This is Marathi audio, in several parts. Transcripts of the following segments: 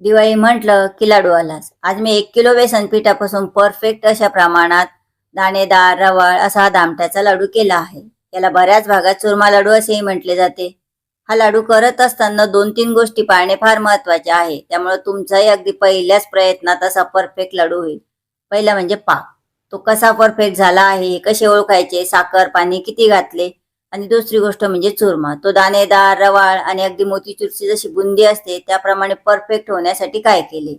दिवाळी म्हटलं की लाडू आलाच आज मी एक किलो बेसन पिठापासून परफेक्ट अशा प्रमाणात दाणेदार रवाळ असा हा दामट्याचा लाडू केला आहे. याला बऱ्याच भागात चुरमा लाडू असेही म्हटले जाते. हा लाडू करत असताना दोन तीन गोष्टी पाळणे फार महत्त्वाचे आहे. त्यामुळे तुमचाही अगदी पहिल्याच प्रयत्नात असा परफेक्ट लाडू होईल. पहिला म्हणजे पाक. तो कसा परफेक्ट झाला आहे कसे ओळखायचे? साखर पाणी किती घातले? आणि दुसरी गोष्ट म्हणजे चुरमा. तो दाणेदार रवाळ आणि अगदी मोतीचूरची जशी बुंदी असते त्याप्रमाणे परफेक्ट होण्यासाठी काय केले?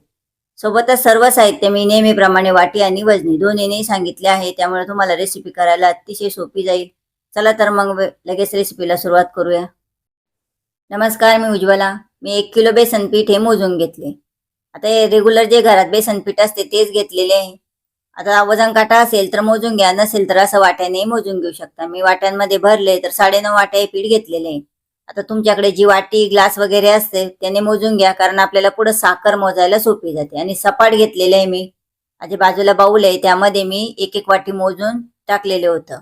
सोबतच सर्व साहित्य मी नेहमीप्रमाणे वाटी आणि वजनी दोन्हीनेही सांगितले आहे त्यामुळे तुम्हाला रेसिपी करायला अतिशय सोपी जाईल. चला तर मग लगेच रेसिपीला सुरुवात करूया. नमस्कार मी उज्ज्वला. मी एक किलो बेसन पीठ हे मोजून घेतले. आता हे रेग्युलर जे घरात बेसन पीठ असते तेच घेतलेले आहे. आता वजन काटा असेल तर मोजून घ्या नसेल तर असं वाट्याने मोजून घेऊ शकता. मी वाट्यांमध्ये भरले तर साडेनऊ वाट्या हे पीठ घेतलेले आहे. आता तुमच्याकडे जी वाटी ग्लास वगैरे असते त्याने मोजून घ्या कारण आपल्याला पुढे साखर मोजायला सोपी जाते. आणि सपाट घेतलेले आहे मी. माझे बाजूला बाऊल आहे त्यामध्ये मी एक एक वाटी मोजून टाकलेले होतं.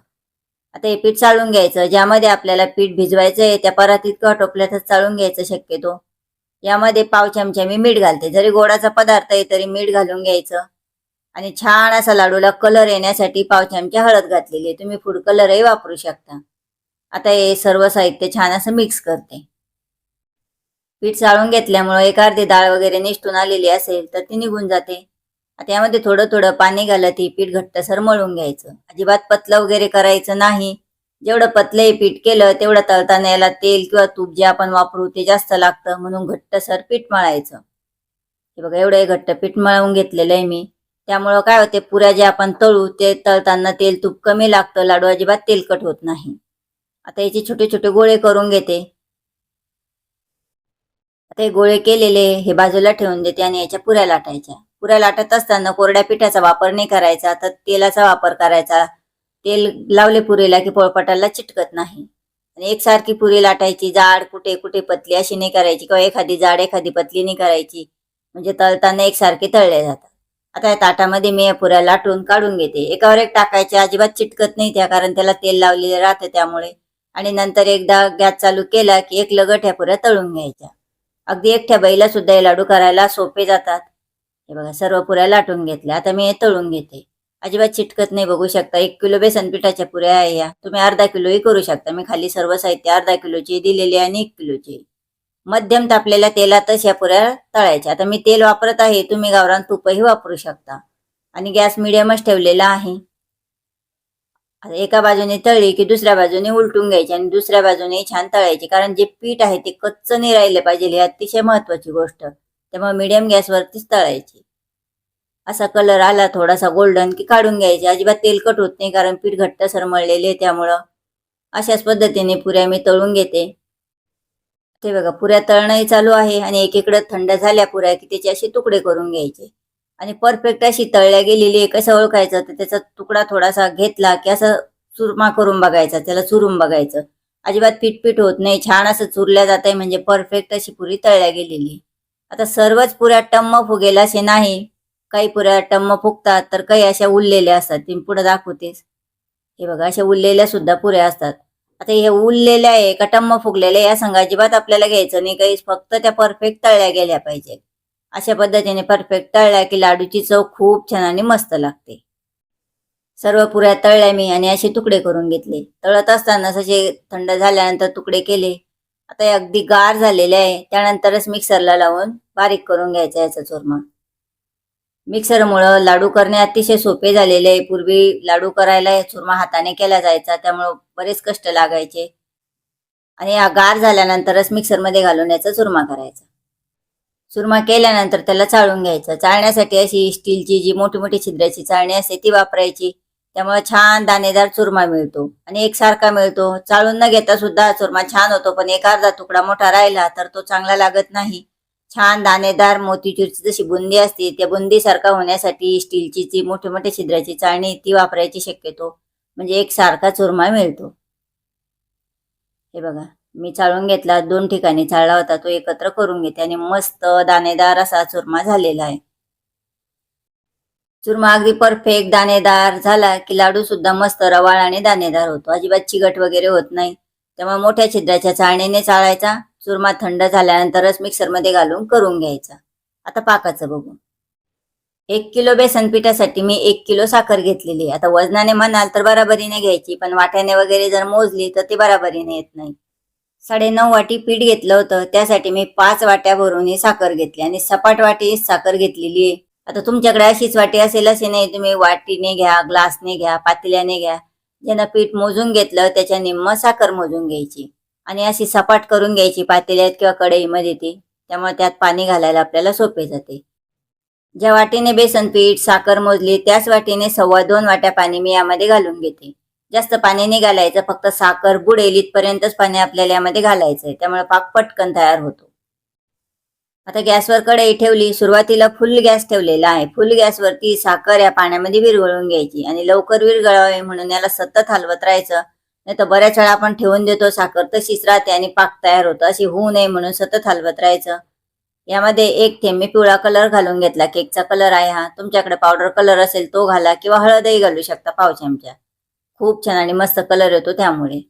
आता हे पीठ चाळून घ्यायचं. ज्यामध्ये आपल्याला पीठ भिजवायचं आहे त्या परातीत किंवा टोपल्यातच चाळून घ्यायचं शक्यतो. यामध्ये पाव चमचा मी मीठ घालते. जरी गोडाचा पदार्थ आहे तरी मीठ घालून घ्यायचं. आणि छान असा लाडूला कलर येण्यासाठी पाव चमचा हळद घातलेली आहे. तुम्ही फूड कलरही वापरू शकता. आता हे सर्व साहित्य छान असं मिक्स करते. पीठ चाळून घेतल्यामुळं एक अर्धी डाळ वगैरे निष्ठून आलेली असेल तर ती निघून जाते. आता यामध्ये थोडं थोडं पाणी घालत हे पीठ घट्टसर मळून घ्यायचं. अजिबात पतलं वगैरे करायचं नाही. जेवढं पतलं हे पीठ केलं तेवढं तळताना याला तेल किंवा तूप जे आपण वापरू ते जास्त लागतं म्हणून घट्टसर पीठ मळायचं. हे बघा एवढं हे घट्ट पीठ मळवून घेतलेलं आहे मी. त्यामुळं काय होते पुऱ्या जे आपण तळू ते तळताना तेल तूप कमी लागतं लाडू अजिबात तेलकट होत नाही. आता याचे छोटे छोटे गोळे करून घेते. आता हे गोळे केलेले हे बाजूला ठेवून देते आणि याच्या पुऱ्या लाटायच्या. पुऱ्या लाटत असताना कोरड्या पिठाचा वापर नाही करायचा तर तेलाचा वापर करायचा. तेल लावले पुरीला की पोळपाटाला चिटकत नाही. आणि एकसारखी पुरी लाटायची जाड कुठे कुठे पतली अशी नाही करायची किंवा एखादी जाड एखादी पतली नाही करायची. म्हणजे तळताना एकसारखे तळले जातात. आता या ताटामध्ये मी या पुऱ्या लाटून काढून घेते. एकावर एक टाकायच्या अजिबात चिटकत नाही त्या कारण त्याला तेल लावलेलं राहतं त्यामुळे. आणि नंतर एकदा गॅस चालू केला की एक लगट ह्या पुऱ्या तळून घ्यायच्या. अगदी एकट्या बाईला सुद्धा हे लाडू करायला सोपे जातात. हे बघा सर्व पुऱ्या लाटून घेतल्या. आता मी हे तळून घेते. अजिबात चिटकत नाही बघू शकता. एक किलो बेसन पिठाच्या पुऱ्या आहे या तुम्ही अर्धा किलोही करू शकता. मी खाली सर्व साहित्य अर्धा किलोची दिलेली आणि एक किलोची. मध्यम तापलेल्या तेलातच या पुऱ्या तळायच्या. आता मी तेल वापरत आहे तुम्ही गावरान तुपही वापरू शकता. आणि गॅस मिडियमच ठेवलेला आहे. आता एका बाजूने तळली की दुसऱ्या बाजूने उलटून घ्यायची आणि दुसऱ्या बाजूने छान तळायची. कारण जे पीठ आहे ते कच्च नाही राहिले पाहिजे ही अतिशय महत्वाची गोष्ट. त्यामुळे मिडियम गॅसवरतीच तळायची. असा कलर आला थोडासा गोल्डन की काढून घ्यायचे. अजिबात तेलकट होत नाही कारण पीठ घट्ट सरमळलेले आहे त्यामुळं. अशाच पद्धतीने पुऱ्या मी तळून घेते. ते बघा पुऱ्या तळणंही चालू आहे आणि एकीकडे थंड झाल्या पुऱ्या की त्याचे असे तुकडे करून घ्यायचे. आणि परफेक्ट अशी तळल्या गेलेली आहे कसं ओळखायचं? तर त्याचा तुकडा थोडासा घेतला की असं चुरमा करून बघायचा त्याला चुरून बघायचं. अजिबात पीठ होत नाही छान असं चुरल्या जात आहे म्हणजे परफेक्ट अशी पुरी तळल्या गेलेली आता सर्वच पुऱ्या टम्म फुगेल असे नाही. काही पुऱ्या टम्म फुगतात तर काही अशा उरलेल्या असतात. ती पुढे दाखवतेस हे बघा अशा उरलेल्या सुद्धा पुऱ्या असतात. आता हे उरलेलं आहे का फुगलेलं फुगलेल्या या संघ अजिबात आपल्याला घ्यायचं नाही. काही फक्त त्या परफेक्ट तळल्या गेल्या पाहिजे. अशा पद्धतीने परफेक्ट तळल्या की लाडूची चव खूप छान आणि मस्त लागते. सर्व पुऱ्या तळल्या मी आणि असे तुकडे करून घेतले. तळत असताना असे थंड झाल्यानंतर तुकडे केले. आता हे अगदी गार झालेले आहे. त्यानंतरच मिक्सरला लावून बारीक करून घ्यायचा याचा चुरमा. मिक्सरमुळं लाडू करणे अतिशय सोपे झालेले आहे. पूर्वी लाडू करायला चुरमा हाताने केला जायचा त्यामुळं बरेच कष्ट लागायचे. आणि हा गार झाल्यानंतरच मिक्सरमध्ये घालून याचा चुरमा करायचा. चुरमा केल्यानंतर त्याला चाळून घ्यायचं. चाळण्यासाठी अशी स्टीलची जी मोठी मोठी छिद्राची चाळणी असते ती वापरायची. त्यामुळे छान दाणेदार चुरमा मिळतो. आणि एकसारखा मिळतो. चाळून न घेता सुद्धा चुरमा छान होतो पण एक अर्धा तुकडा मोठा राहिला तर तो चांगला लागत नाही. छान दाणेदार मोतीचूरची जशी बुंदी असते त्या बुंदीसारखा होण्यासाठी स्टीलची जी मोठे मोठे छिद्राची चाळणी ती वापरायची शक्यतो. म्हणजे एक सारखा चुरमा मिळतो. हे बघा मी चाळून घेतला दोन ठिकाणी चाळला होता तो एकत्र करून घेते आणि मस्त दाणेदार असा चुरमा झालेला आहे. चुरमा अगदी परफेक्ट दाणेदार झाला की लाडू सुद्धा मस्त रवाळ आणि दाणेदार होतो. अजिबात चिगट वगैरे होत नाही. त्यामुळे मोठ्या छिद्राच्या चाळणीने चाळायचा चुरमा थंड झाल्यानंतरच मिक्सरमध्ये घालून करून घ्यायचा. आता पाकाचं बघू एक किलो बेसन पिठासाठी मी एक किलो साखर घेतलेली आता वजनाने म्हणाल तर बराबरीने घ्यायची पण वाट्याने वगैरे जर मोजली तर ती बराबरीने येत नाही. साडे नऊ वाटी पीठ घेतलं होतं त्यासाठी मी पाच वाट्या भरून ही साखर घेतली आणि सपाट वाटी साखर घेतलेली आहे. आता तुमच्याकडे अशीच वाटी असेल असे नाही तुम्ही वाटीने घ्या ग्लासने घ्या पातेल्याने घ्या. ज्यानं पीठ मोजून घेतलं त्याच्या निम्म साखर मोजून घ्यायची. आणि अशी सपाट करून घ्यायची पातेल्यात किंवा कढईमध्ये ती. त्यामुळे त्यात पाणी घालायला आपल्याला सोपे जाते. ज्या वाटीने बेसन पीठ साखर मोजली त्याच वाटीने सव्वा दोन वाट्या पाणी मी यामध्ये घालून घेते. जास्त पाणी नाही घालायचं फक्त साखर बुडेल इथपर्यंतच पाणी आपल्याला यामध्ये घालायचंय. त्यामुळे पाक पटकन तयार होतो. आता गॅसवर कढई ठेवली सुरुवातीला फुल गॅस ठेवलेला आहे. फुल गॅसवरती साखर या पाण्यामध्ये विरघळून घ्यायची आणि लवकर विरघळावे म्हणून याला सतत हलवत राहायचं. नाही तर बऱ्याच वेळा आपण ठेवून देतो साखर तशीच राहते आणि पाक तयार होतो. अशी होऊ नये म्हणून सतत हलवत राहायचं. यामध्ये एक थेंब मी पिवळा कलर घालून घेतला. केकचा कलर आहे हा. तुमच्याकडे पावडर कलर असेल तो घाला किंवा हळदही घालू शकता पाव चमचा. खूप छान आणि मस्त कलर येतो त्यामुळे.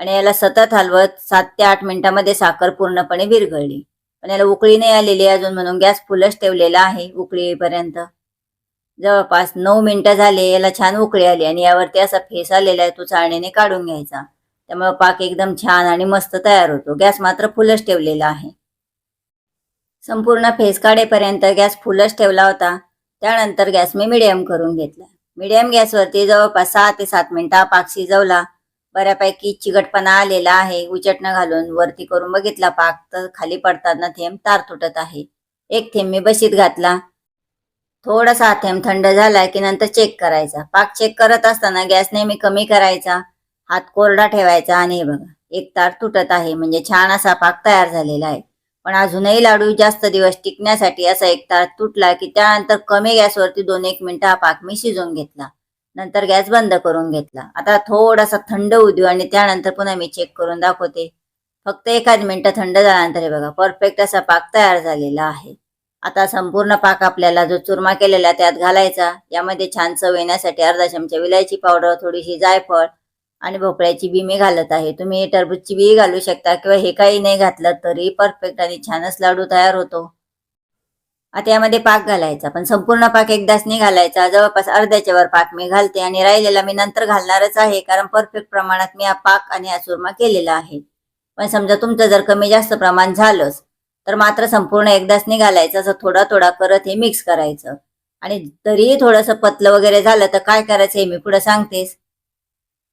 आणि याला सतत हलवत सात ते आठ मिनिटांमध्ये साखर पूर्णपणे विरघळली. पण याला उकळी नाही आलेली अजून म्हणून गॅस फुलच ठेवलेला आहे उकळीपर्यंत. जवळपास नऊ मिनिटं झाले याला छान उकळी आली आणि यावरती असा फेस आलेला आहे तो चाळणीने काढून घ्यायचा. त्यामुळे पाक एकदम छान आणि मस्त तयार होतो. गॅस मात्र फुलच ठेवलेला आहे. संपूर्ण फेस काढेपर्यंत गॅस फुलच ठेवला होता. त्यानंतर गॅस मी मिडियम करून घेतला. मिडियम गॅसवरती जवळपास सहा ते सात मिनिटा पाक शिजवला. बऱ्यापैकी चिकटपणा आलेला आहे. उचटणं घालून वरती करून बघितला पाक तर खाली पडताना थेंब तार तुटत आहे. एक थेंब मी बशीत घातला. थोडासा थेंब थंड झाला की नंतर चेक करायचा. पाक चेक करत असताना गॅस नेहमी कमी करायचा हात कोरडा ठेवायचा आणि हे बघा एक तार तुटत आहे म्हणजे छान असा पाक तयार झालेला आहे. पण अजूनही लाडू जास्त दिवस टिकण्यासाठी असा एक तार तुटला की त्यानंतर कमी गॅसवरती दोन एक मिनिटं हा पाक मी शिजवून घेतला. नंतर गॅस बंद करून घेतला. आता थोडासा थंड होऊ देऊ आणि त्यानंतर पुन्हा मी चेक करून दाखवते. फक्त एखाद मिनिटं थंड झाल्यानंतर हे बघा परफेक्ट असा पाक तयार झालेला आहे. आता संपूर्ण पाक आपल्याला जो चुरमा केलेला त्यात घालायचा. यामध्ये छान चव येण्यासाठी अर्धा चमचा विलायची पावडर थोडीशी जायफळ आणि भोपळ्याची बी मी घालत आहे. तुम्ही टरबूजची बी घालू शकता किंवा हे काही नाही घातलं तरी परफेक्ट आणि छानच लाडू तयार होतो. आता यामध्ये पाक घालायचा. पण संपूर्ण पाक एकदाच नाही घालायचा. जवळपास अर्ध्याच्या वर पाक मी घालते आणि राहिलेला मी नंतर घालणारच आहे कारण परफेक्ट प्रमाणात मी हा पाक आणि हा चुरमा केलेला आहे. पण समजा तुमचं जर कमी जास्त प्रमाण झालंच तर मात्र संपूर्ण एकदाच नाही घालायचं असं थोडा थोडा करत हे मिक्स करायचं. आणि तरीही थोडंसं पतलं वगैरे झालं तर काय करायचं हे मी पुढे सांगतेस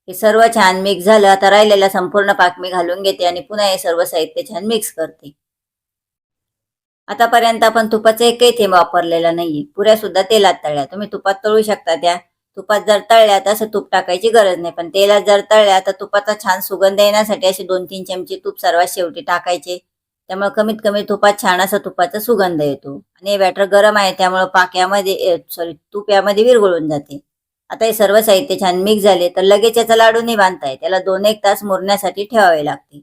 हे सर्व छान मिक्स झालं. आता राहिलेला संपूर्ण पाक मी घालून घेते आणि पुन्हा हे सर्व साहित्य छान मिक्स करते. आतापर्यंत आपण तुपाचा एकही थेंब वापरलेला नाहीये. पुऱ्या सुद्धा तेलात तळल्या. तुम्ही तुपात तळू शकता त्या. तुपात जर तळल्या तर असं तूप टाकायची गरज नाही. पण तेलात जर तळल्या तर तुपाचा छान सुगंध येण्यासाठी असे दोन तीन चमचे तूप सर्वात शेवटी टाकायचे. त्यामुळे कमीत कमी तुपात छान असा तुपाचा सुगंध येतो. आणि हे बॅटर गरम आहे त्यामुळे पाक्यामध्ये सॉरी तूप यामध्ये विरघळून जाते. आता हे सर्व साहित्य छान मिक्स झाले तर लगेच याचा लाडू नाही बांधताय त्याला दोन एक तास मुरण्यासाठी ठेवावे लागते.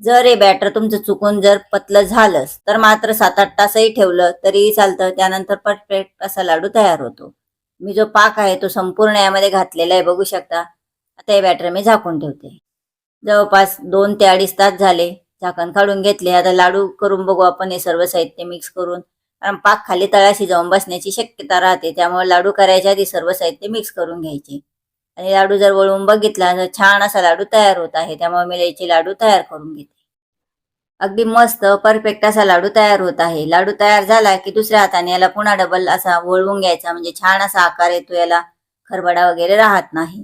जर हे बॅटर तुमचं चुकून जर पतलं झालंच तर मात्र सात आठ तासही ठेवलं तरीही चालतं. त्यानंतर परफेक्ट असा लाडू तयार होतो. मी जो पाक आहे तो संपूर्ण यामध्ये घातलेला आहे बघू शकता. आता हे बॅटर मी झाकून ठेवते. जवळपास दोन ते अडीच तास झाले. झाकण काढून घेतले. आता लाडू करून बघू आपण हे सर्व साहित्य मिक्स करून. कारण पाक खाली तळाशी जाऊन बसण्याची शक्यता राहते. त्यामुळे लाडू करायच्या आधी सर्व साहित्य मिक्स करून घ्यायचे. आणि लाडू जर वळून बघितला तर छान असा लाडू तयार होत आहे. त्यामुळे मी याची लाडू तयार करून घेते. अगदी मस्त परफेक्ट असा लाडू तयार होत आहे. लाडू तयार झाला की दुसऱ्या हाताने याला पुन्हा डबल असा वळवून घ्यायचा. म्हणजे छान असा आकार येतो याला. खरबडा वगैरे राहत नाही.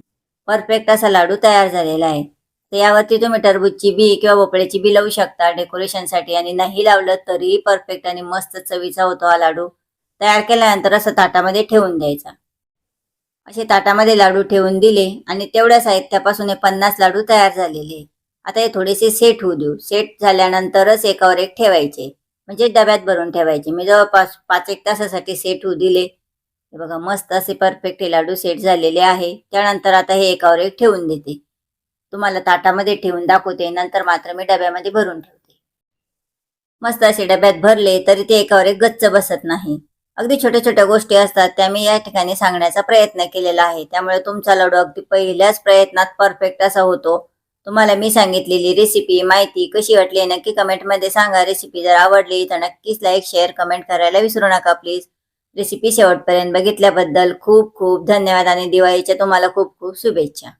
परफेक्ट असा लाडू तयार झालेला आहे. तर यावरती तुम्ही टरबूजची बी किंवा भोपळ्याची बी लावू शकता डेकोरेशनसाठी आणि नाही लावलं तरीही परफेक्ट आणि मस्त चवीचा होतो हा लाडू. तयार केल्यानंतर असं ताटामध्ये ठेवून द्यायचा. असे ताटामध्ये लाडू ठेवून दिले आणि तेवढ्या साहित्यापासून हे पन्नास लाडू तयार झालेले. आता हे थोडेसे सेट होऊ देऊ. सेट झाल्यानंतरच एकावर एक ठेवायचे. म्हणजे डब्यात भरून ठेवायचे. मी जवळपास पाच एक तासासाठी सेट होऊ दिले. हे बघा मस्त असे परफेक्ट हे लाडू सेट झालेले आहे. त्यानंतर आता हे एकावर एक ठेवून देते. तुम्हाला ताटामध्ये ठेवून दाखवते नंतर मात्र मी डब्यामध्ये भरून ठेवते. मस्त असे डब्यात भरले तरी ते एकावर एक गच्च बसत नाही. अगदी छोट्या छोट्या गोष्टी असतात त्या मी या ठिकाणी सांगण्याचा प्रयत्न केलेला आहे. त्यामुळे तुमचा लाडू अगदी पहिल्याच प्रयत्नात परफेक्ट असा होतो. तुम्हाला मी सांगितलेली रेसिपी माहिती कशी वाटली नक्की कमेंटमध्ये सांगा. रेसिपी जर आवडली तर नक्कीच लाईक शेअर कमेंट करायला विसरू नका प्लीज रेसिपी शेवटपर्यंत बघितल्याबद्दल खूप खूप धन्यवाद आणि दिवाळीच्या तुम्हाला खूप खूप शुभेच्छा.